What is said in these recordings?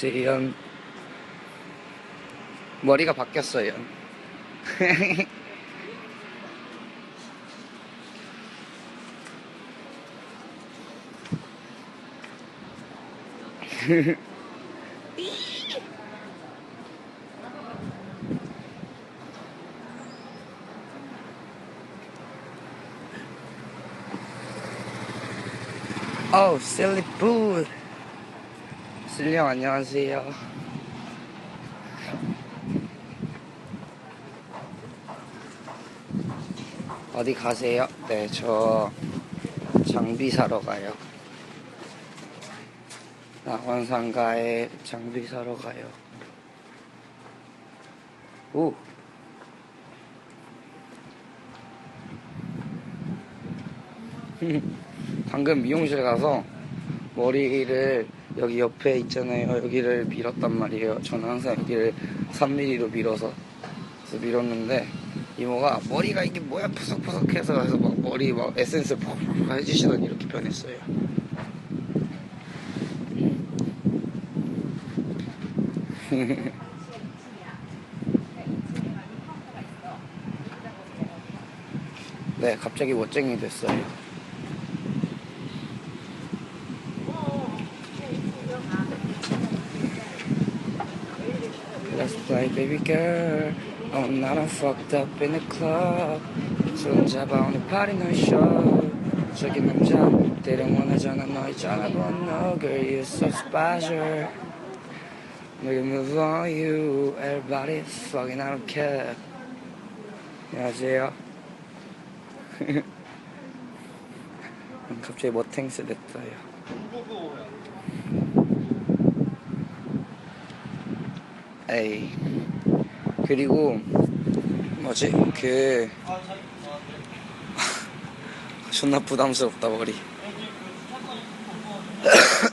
안녕하세요. 머리가 바뀌었어요. 어우, silly food. 슬령 안녕하세요. 어디 가세요? 네, 저 장비 사러 가요. 낙원상가에 장비 사러 가요. 오! 방금 미용실 가서 머리를 여기 옆에 있잖아요. 여기를 밀었단 말이에요. 저는 항상 여기를 3mm로 밀어서 그래서 밀었는데 이모가 머리가 이게 뭐야 푸석푸석해서 그래서 막 머리 막 에센스 푹푹 해주시더니 이렇게 변했어요. 네, 갑자기 멋쟁이 됐어요. Baby girl I'm not I'm fucked up in the club 술 혼자 봐 오늘 party no 저기 남자들은 원하잖아 너 있잖아 but girl you're so special Make a move on you Everybody fucking I don't care 안녕하세요 갑자기 머탱스 됐어요 에이 그리고 뭐지? 그 존나 부담스럽다 머리 이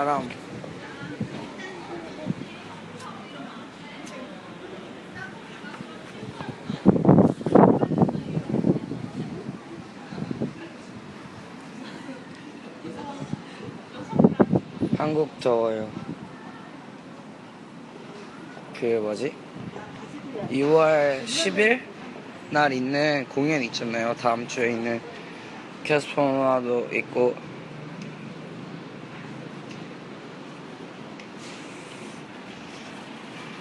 바람. 한국 더워요. 그 뭐지? 2월 10일 날 있는 공연 있잖아요. 다음 주에 있는 캐스퍼나도 있고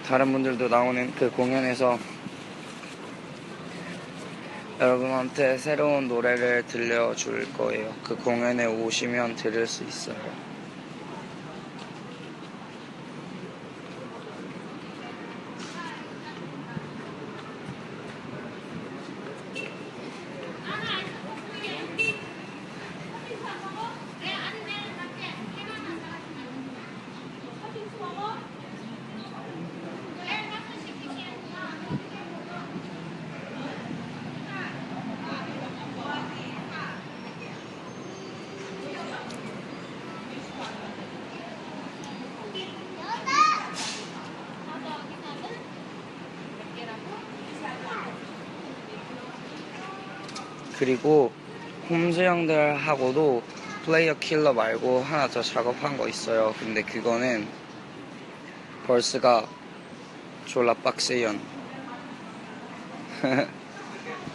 다른 분들도 나오는 그 공연에서 여러분한테 새로운 노래를 들려줄 거예요. 그 공연에 오시면 들을 수 있어요. 그리고 홈즈 형들하고도 플레이어 킬러 말고 하나 더 작업한 거 있어요. 근데 그거는 벌스가 졸라 빡세연.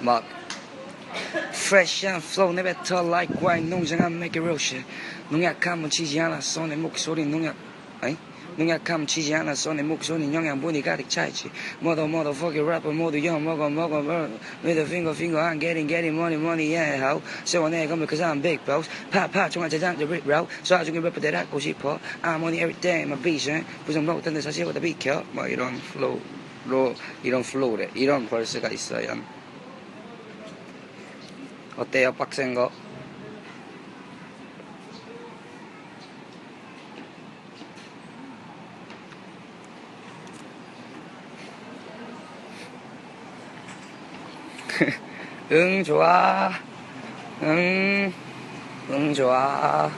막 Fresh and flow never tell like wine 농장한 it real shit 농약함은 치지 않았어 내 목소리 농약 아니 농약함은 치지 않았어 내 목소리 영양분이 가득 차있지 Mother motherfucking rapper 모두 영 먹어 먹어 With a finger finger I'm getting getting money money yeah how 세원해 건물 cause I'm big boss 파파 종합 제장자 Rick Row 쏴중에 래퍼들 하고 싶어 I'm on it every day my vision 부정 먹었던데 사실보다 비켜 뭐 이런 플로우로 이런 플로우래 이런 벌스가 있어요 어때요 빡센 거? 응 좋아 응, 응 좋아.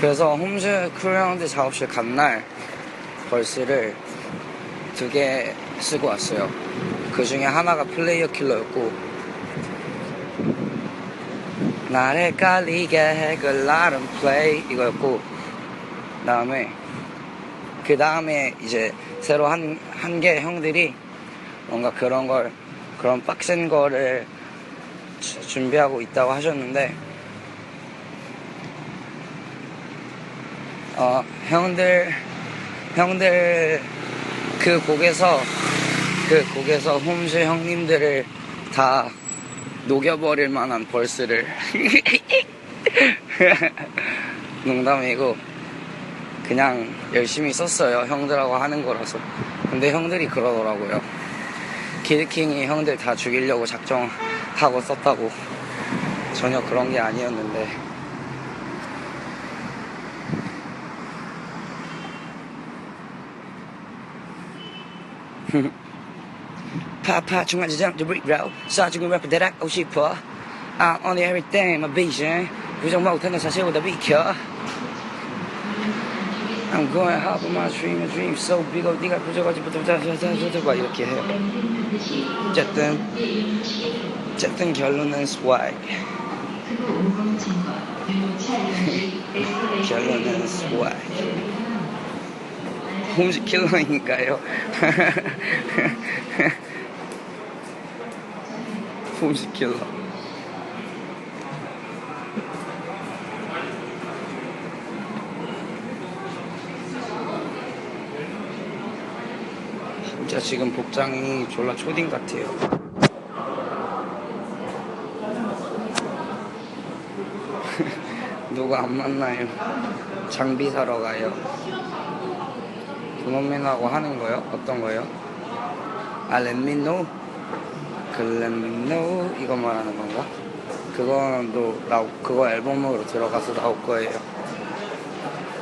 그래서 홈즈 크루 형들 작업실 간 날 벌스를 두 개 쓰고 왔어요 그 중에 하나가 플레이어 킬러였고 날 헷갈리게 해그 나름 플레이 이거였고 그 다음에 그 다음에 이제 새로 한한개 형들이 뭔가 그런 걸 그런 빡센 거를 주- 준비하고 있다고 하셨는데 어 형들 형들 그 곡에서 그 곡에서 홈즈 형님들을 다 녹여버릴 만한 벌스를 농담이고 그냥 열심히 썼어요. 형들하고 하는 거라서. 근데 형들이 그러더라고요. 기드킹이 형들 다 죽이려고 작정하고 썼다고. 전혀 그런 게 아니었는데. 파파 중간지점 the brick road 쏴주고 래퍼 대략하고 싶어. I'm on everything my vision 부정 못하는 사실보다 비켜 I'm going hard on my dream, a dream so big 어 네가 부져가지고 자자자자자 이렇게 해요 어쨌든 어쨌든 결론은 swag 결론은 swag 홈즈 킬러니까요 홈즈 킬러 진짜 지금 복장이 졸라 초딩 같아요 누가 안 만나요 장비 사러 가요 그놈맨하고 하는 거요? 어떤 거요? 아, let me know. 그 let me know 이거 말하는 건가? 그거는 또 나, 그거 앨범으로 들어가서 나올 거예요.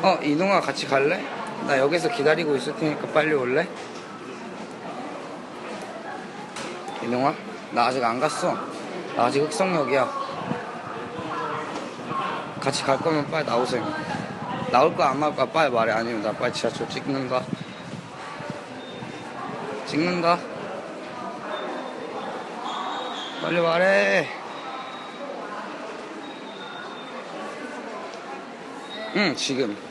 어, 이동아 같이 갈래? 나 여기서 기다리고 있을 테니까 빨리 올래? 이동아? 나 아직 안 갔어. 나 아직 흑성역이야. 같이 갈 거면 빨리 나오세요. 나올 거 안 나올 거 빨리 말해. 아니면 나 빨리 지하철 찍는다. 찍는다. 빨리 말해. 응, 지금.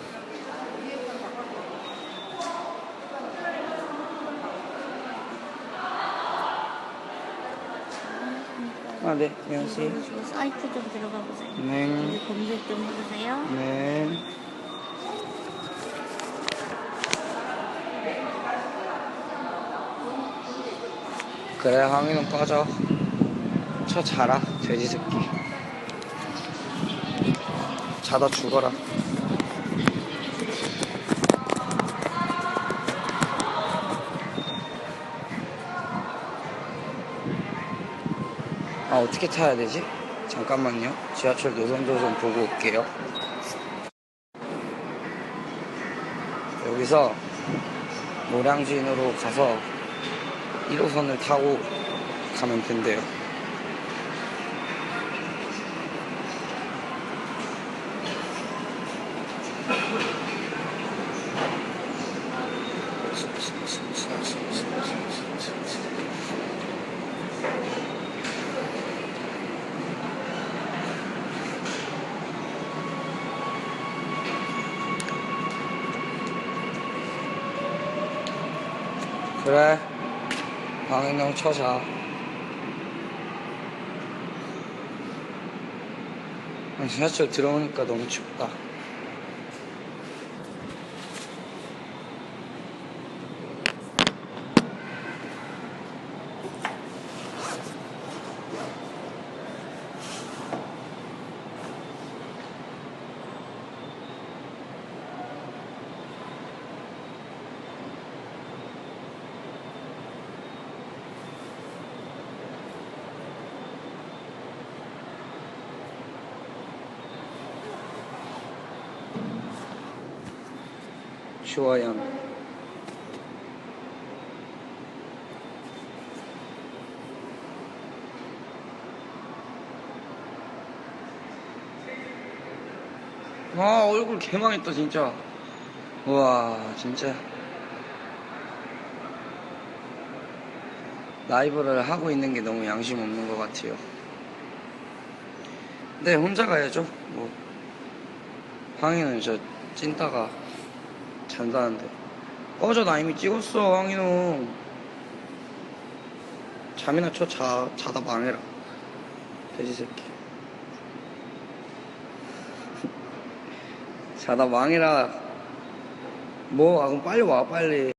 아, 네, 안녕하세요. 그리고 사이트 좀 들어가 보세요. 네, 여기 검색 좀 해보세요. 네. 그래, 항의는 꺼져. 쳐 자라, 돼지 새끼. 자다 죽어라. 어떻게 타야 되지? 잠깐만요. 지하철 노선도 좀 보고 올게요. 여기서 노량진으로 가서 1호선을 타고 가면 된대요. 그래. 방해령 쳐자. 아, 지하철 들어오니까 너무 춥다. 좋아요. 와 얼굴 개망했다 진짜. 와 진짜. 라이브를 하고 있는 게 너무 양심 없는 것 같아요. 네 혼자 가야죠. 뭐 황희는 저 찐따가 잔다는데. 꺼져 나 이미 찍었어 황희는 잠이나 쳐 자, 자다 망해라. 돼지 새끼. 자다 망해라. 뭐 아, 그럼 빨리 와 빨리.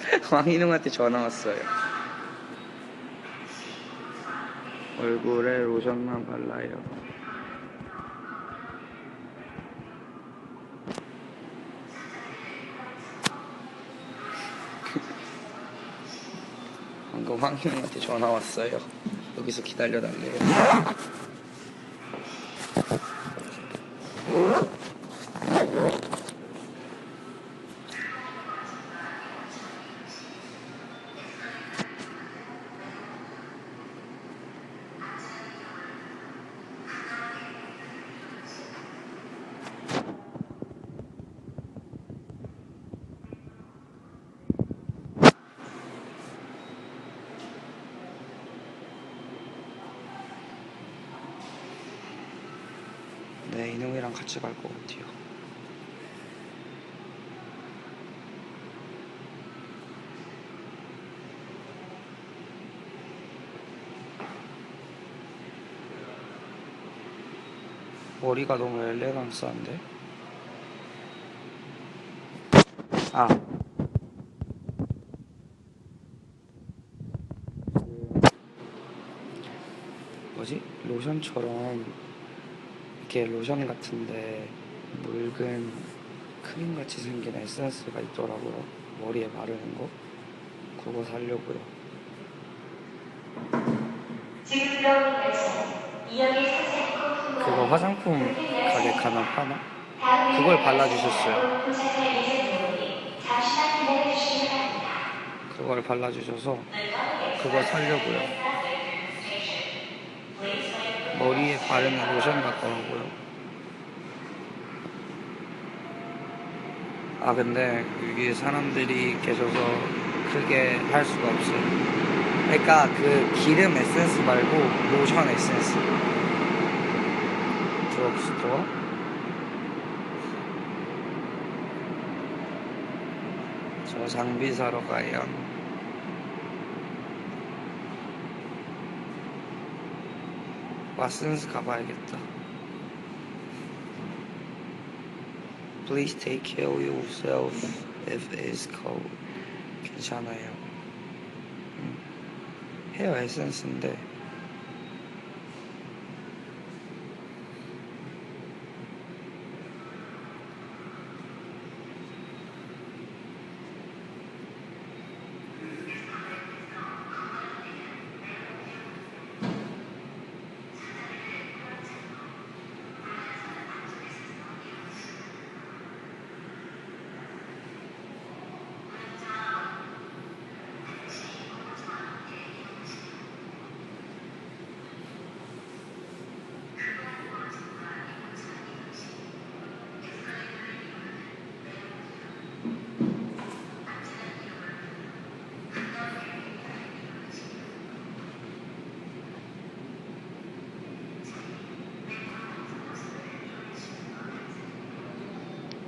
황희능한테 전화 왔어요. 얼굴에 로션만 발라요 방금 황희영한테 전화 왔어요. 여기서 기다려달래요. 네, 이놈이랑 같이 갈 것 같아요. 머리가 너무 엘레강스한데? 아. 뭐지? 로션처럼 이렇게 로션 같은데 묽은 크림 같이 생긴 에센스가 있더라고요. 머리에 바르는 거. 그거 사려고요. 그거 화장품 가게 가면 파나? 그걸 발라주셨어요. 그걸 발라주셔서 그거 사려고요. 머리에 바르는 로션 같더라고요. 아 근데 여기 사람들이 계셔서 크게 할 수가 없어요. 그러니까 그 기름 에센스 말고 로션 에센스. 드럭스토어. 저 장비 사러 가요. 왓슨스 가봐야겠다. Please take care of yourself if it's cold. 괜찮아요. 음. 헤어 에센스인데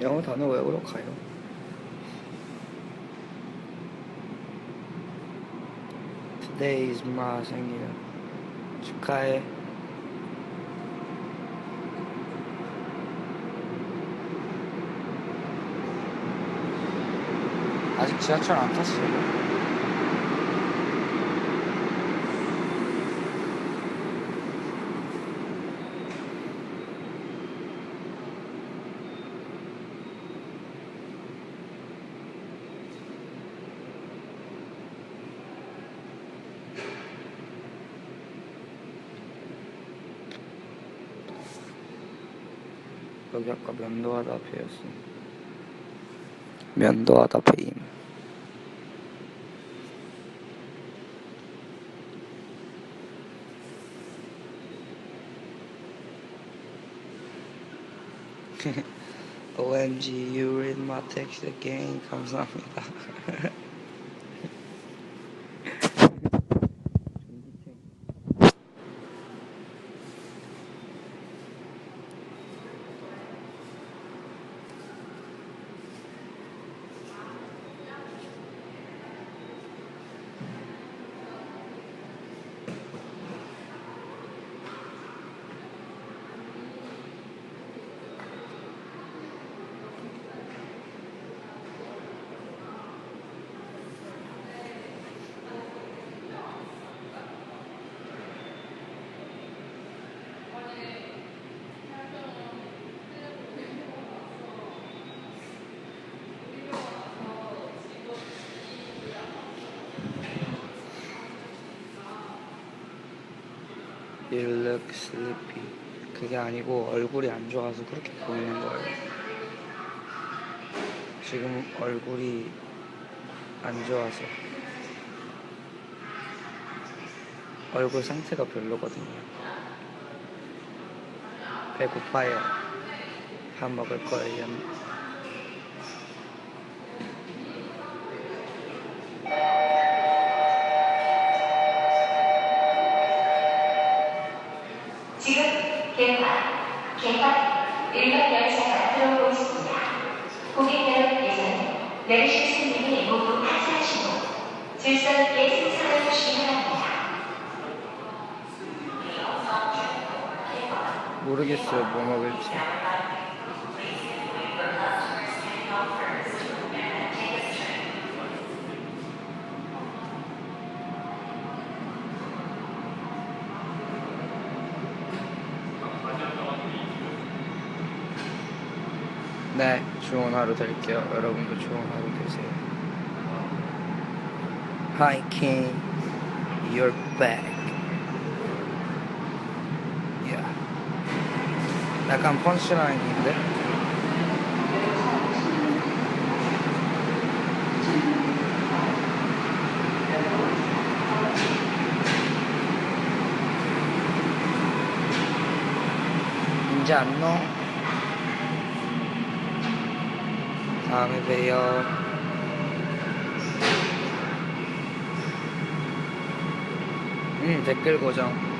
영어 단어 외우러 가요. Today is my 생일. 축하해. 아직 지하철 안 탔어요. 여기 아까 면도하다 배웠어. 면도하다 배임. OMG, you read my text again. 감사합 You look sleepy. 그게 아니고 얼굴이 안 좋아서 그렇게 보이는 거예요. 지금 얼굴이 안 좋아서 얼굴 상태가 별로거든요. 배고파요. 밥 먹을 거예요. 지금 개화, 개화 일반 열차가 들어오고 있습니다. 고객 여러분께서는 내리실 승객이 모두 하차하시고 질서 있게 승선해 주시기 바랍니다. 모르겠어요. 뭐 먹을지. 네, 좋은 하루 될게요. 여러분도 좋은 하루 되세요. Hi King, you're back. Yeah. 약간 펀치라인인데? 이제 안녕. 다음에 봬요. 음, 댓글 고정.